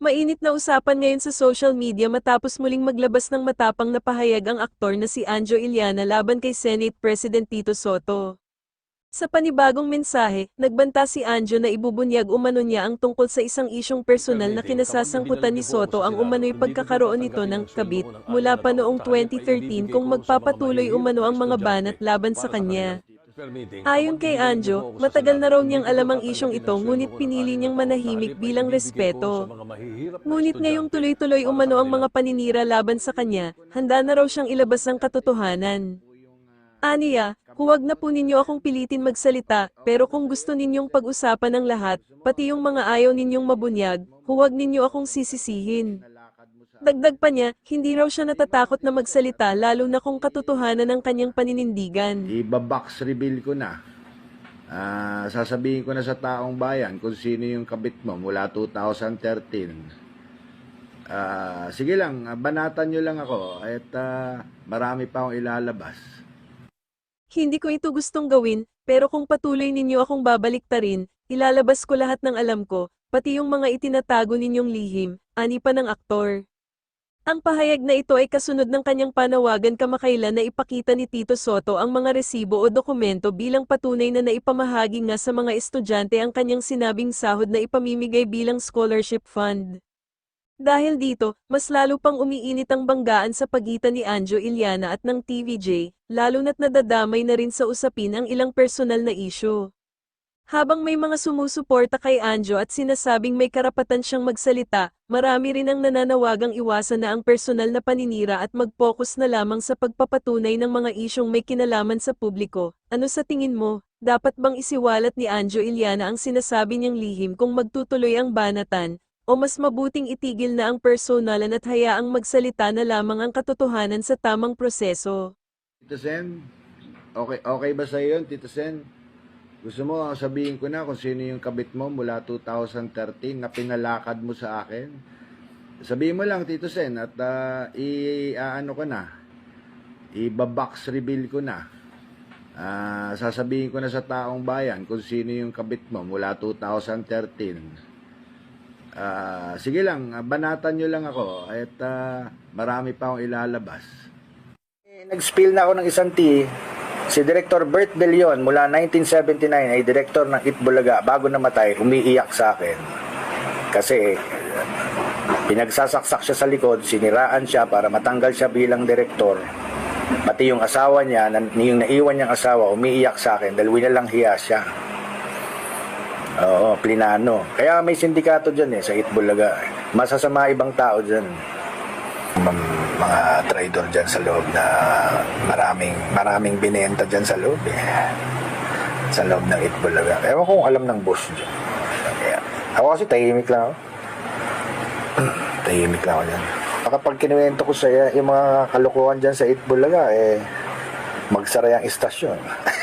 Mainit na usapan ngayon sa social media matapos muling maglabas ng matapang na pahayag ang aktor na si Anjo Iliana laban kay Senate President Tito Soto. Sa panibagong mensahe, nagbanta si Anjo na ibubunyag umano niya ang tungkol sa isang isyong personal na kinasasangkutan ni Soto ang umano'y pagkakaroon nito ng kabit mula pa noong 2013 kung magpapatuloy umano ang mga banat laban sa kanya. Ayon kay Anjo, matagal na raw niyang alam ang isyong ito ngunit pinili niyang manahimik bilang respeto. Ngunit ngayong tuloy-tuloy umano ang mga paninira laban sa kanya, handa na raw siyang ilabas ang katotohanan. Aniya, huwag na po ninyo akong pilitin magsalita, pero kung gusto ninyong pag-usapan ng lahat, pati yung mga ayaw ninyong mabunyag, huwag ninyo akong sisisihin. Dagdag pa niya, hindi raw siya natatakot na magsalita lalo na kung katotohanan ng kanyang paninindigan. Iba-box reveal ko na. Ah, sasabihin ko na sa taong bayan kung sino yung kabit mo mula 2013. Ah, sige lang, banatan nyo lang ako at ah, marami pa akong ilalabas. Hindi ko ito gustong gawin, pero kung patuloy ninyo akong babaliktarin, ilalabas ko lahat ng alam ko, pati yung mga itinatago ninyong lihim, ani pa ng aktor. Ang pahayag na ito ay kasunod ng kanyang panawagan kamakailan na ipakita ni Tito Soto ang mga resibo o dokumento bilang patunay na naipamahagi nga sa mga estudyante ang kanyang sinabing sahod na ipamimigay bilang scholarship fund. Dahil dito, mas lalo pang umiinit ang banggaan sa pagitan ni Anjo Iliana at ng TVJ, lalo na't nadadamay na rin sa usapin ang ilang personal na isyu. Habang may mga sumusuporta kay Anjo at sinasabing may karapatan siyang magsalita, marami rin ang nananawagang iwasan na ang personal na paninira at mag-focus na lamang sa pagpapatunay ng mga isyong may kinalaman sa publiko. Ano sa tingin mo, dapat bang isiwalat ni Anjo Iliana ang sinasabi niyang lihim kung magtutuloy ang banatan, o mas mabuting itigil na ang personalan at hayaang magsalita na lamang ang katotohanan sa tamang proseso? Tito Sen, okay, okay ba sa yun, Tito Sen? Gusto mo, sabihin ko na kung sino yung kabit mo mula 2013 na pinalakad mo sa akin? Sabihin mo lang, Tito Sen, at ah, i-ano ko na, i-box reveal ko na. Ah, sasabihin ko na sa taong bayan kung sino yung kabit mo mula 2013. Ah, sige lang, banatan nyo lang ako at ah, marami pa akong ilalabas. Eh, Nag-spill na ako ng isang tea. Si Director Bert De Leon mula 1979 ay director ng Itbulaga bago namatay, umiiyak sa akin. Kasi pinagsasaksak siya sa likod, siniraan siya para matanggal siya bilang direktor. Pati yung asawa niya, yung naiwan niyang asawa, umiiyak sa akin dahil winalang hiya siya. Oo, plinano. Kaya may sindikato dyan eh, sa Itbulaga. Masasama ibang tao dyan mga, mga trader dyan sa loob na maraming maraming binenta dyan sa loob eh. Sa loob ng Itbulaga. Ewan kung alam ng boss dyan. Kaya, ako kasi tahimik lang ako. tahimik lang ako dyan. Kapag kinuwento ko sa yung mga kalukuhan dyan sa Itbulaga, eh, magsara yung istasyon.